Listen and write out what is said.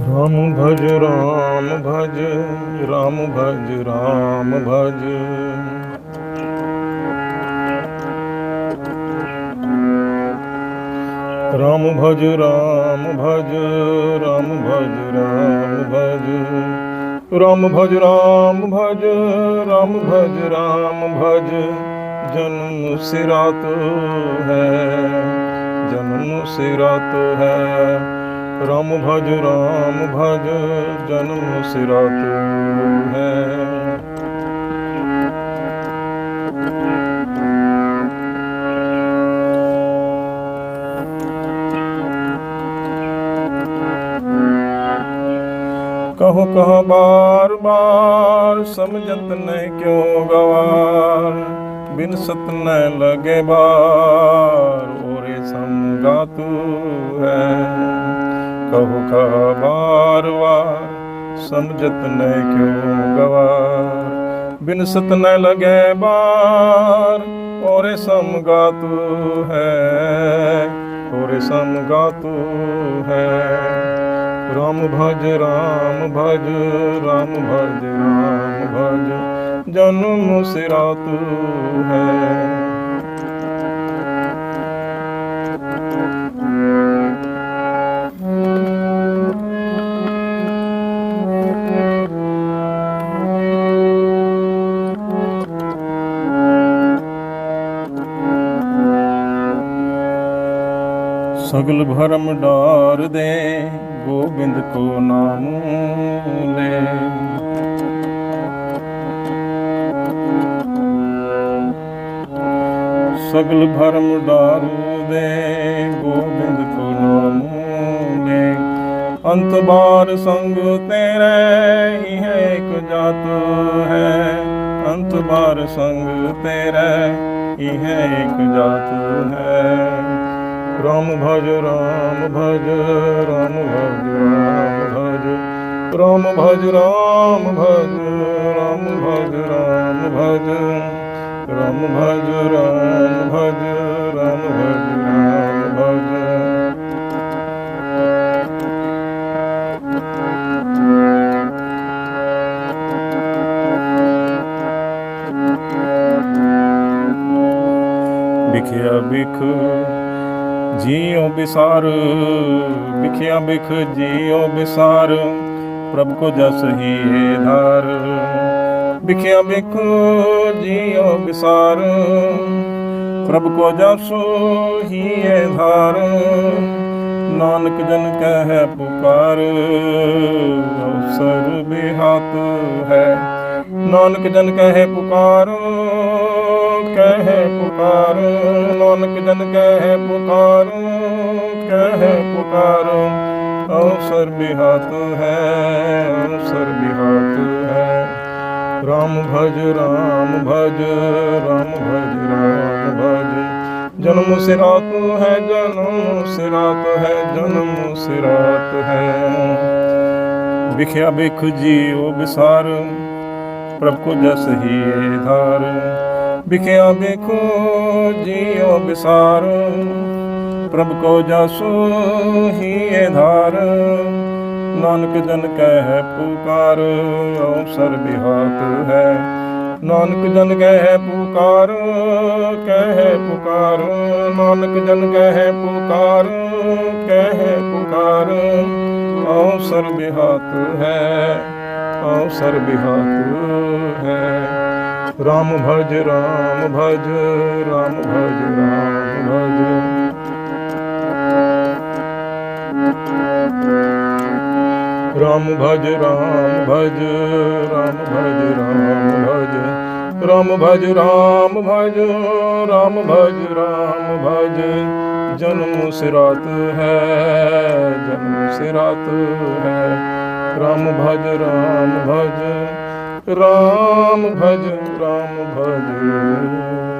ਰਾਮ ਭਜ ਰਾਮ ਭਜ ਰਾਮ ਭਜ ਰਾਮ ਭਜ। ਰਾਮ ਭਜ ਰਾਮ ਭਜ ਰਾਮ ਭਜ ਰਾਮ ਭਜ। ਰਾਮ ਭਜ ਰਾਮ ਭਜ ਰਾਮ ਭਜ ਰਾਮ ਭਜ। ਜਨਮ ਸਿਰਾਤ ਹੈ, ਜਨਮ ਸਿਰਾਤ ਹੈ। ਰਾਮ ਭਜ ਰਾਮ ਭਜ, ਜਨਮ ਸਿਰਾ ਤੂ ਹੈ। ਕਹੋ, ਕਹ ਬਾਰ ਬਾਰ, ਸਮਝਤ ਨਹਿ ਕਿਉ ਗਵਾਰ? ਬਿਨ ਸਤ ਨਹਿ ਲਗੇ ਬਾਰ, ਓਰੇ ਸੰਗਾ ਤੂ ਹੈ। ਕਹੋ ਕਹਾ ਬਾਰ ਵਾਰ ਸਮਝਤ ਨੈ ਕਿਉ ਗਵਾਰ? ਬਿਨ ਸਤ ਨ ਲਗੇ ਬਾਰ, ਔਰੇ ਸਮਗਾਤ ਹੈ, ਔਰੇ ਸਮਗਾਤ ਹੈ। ਰਾਮ ਭਜ ਰਾਮ ਭਜ ਰਾਮ ਭਜ ਰਾਮ ਭਜ, ਜਨਮ ਸਿਰਾਤ ਹੈ। ਸਗਲ ਭਰਮ ਡਾਰ ਦੇ, ਗੋਬਿੰਦ ਕੋ ਨਾਮ ਲੈ। ਸਗਲ ਭਰਮ ਡਾਰ ਦੇ, ਗੋਬਿੰਦ ਕੋ ਨਾਮ ਲੈ। ਅੰਤ ਬਾਰ ਸੰਗ ਤੇਰੇ ਹੀ ਹੈ, ਇੱਕ ਜਾਤ ਹੈ। ਅੰਤ ਬਾਰ ਸੰਗ ਤੇਰੇ ਇਹ ਇੱਕ ਜਾਤ ਹੈ। राम भज राम भज राम भज राम भज राम भज राम भज राम भज राम भज राम भज राम भज राम भज बिखिया बिख ਜੀਉ ਬਿਸਾਰ ਬਿਖਿਆ ਬਿਖ ਜੀਉ ਬਿਸਾਰ, ਪ੍ਰਭ ਕੋ ਜਸ ਹੀ ਏ ਧਾਰ। ਬਿਖਿਆ ਬਿਖ ਜੀਉ ਬਿਸਾਰ, ਪ੍ਰਭ ਕੋ ਜਸ ਹੀ ਏ ਧਾਰ। ਨਾਨਕ ਜਨ ਕਹਿ ਪੁਕਾਰ, ਅਵਸਰ ਬਿਹਾਤ ਹੈ। ਨਾਨਕ ਜਨ ਕਹਿ ਪੁਕਾਰ ਕਹਿ ਪੁਕਾਰ, ਨਾਨਕ ਜਨ ਕਹਿ ਪੁਕਾਰ ਕਹਿ ਪੁਕਾਰ। ਅਵਸਰ ਬਿਹਾਤ ਹੈ, ਅਵਸਰ ਬਿਹਾਤ ਹੈ। ਰਾਮ ਭਜ ਰਾਮ ਭਜ ਰਾਮ ਭਜ ਰਾਮ ਭਜ। ਜਨਮ ਸਿਰਾਤ ਹੈ, ਜਨਮ ਸਿਰਾਤ ਹੈ, ਜਨਮ ਸਿਰਾਤ ਹੈ। ਵਿਖਿਆ ਬਿਖ ਜੀਉ ਬਿਸਾਰ, ਪ੍ਰਭ ਕੋ ਜਸ ਹੀ ਧਾਰ। ਬਿਖਿਆ ਬਿਖੋ ਜੀਉ ਬਿਸਾਰ ਪ੍ਰਭ ਕੋ ਜਸ ਹੀ ਏ ਨਾਨਕ ਜਨ ਕਹਿ ਪੁਕਾਰ ਅਵਸਰ ਬਿਹਾਤ ਹੈ। ਨਾਨਕ ਜਨ ਕਹਿ ਪੁਕਾਰ ਕਹਿ ਪੁਕਾਰ। ਨਾਨਕ ਜਨ ਕਹਿ ਪੁਕਾਰ ਕਹਿ ਪੁਕਾਰ। ਅਵਸਰ ਬਿਹਾਤ ਹੈ ਅਵਸਰ ਬਿਹਾਤ ਰਾਮ ਭਜ ਰਾਮ ਭਜ ਰਾਮ ਭਜ ਰਾਮ ਭਜ ਰਾਮ ਭਜ ਰਾਮ ਭਜ ਰਾਮ ਭਜ ਰਾਮ ਭਜ ਰਾਮ ਭਜ ਰਾਮ ਭਜ ਰਾਮ ਭਜ ਰਾਮ ਭਜ ਜਨਮ ਸਿਰਾਤ ਹੈ ਜਨਮ ਸਿਰਾਤ ਹੈ ਰਾਮ ਭਜ ਰਾਮ ਭਜ ਰਾਮ ਭਜ ਰਾਮ ਭਜ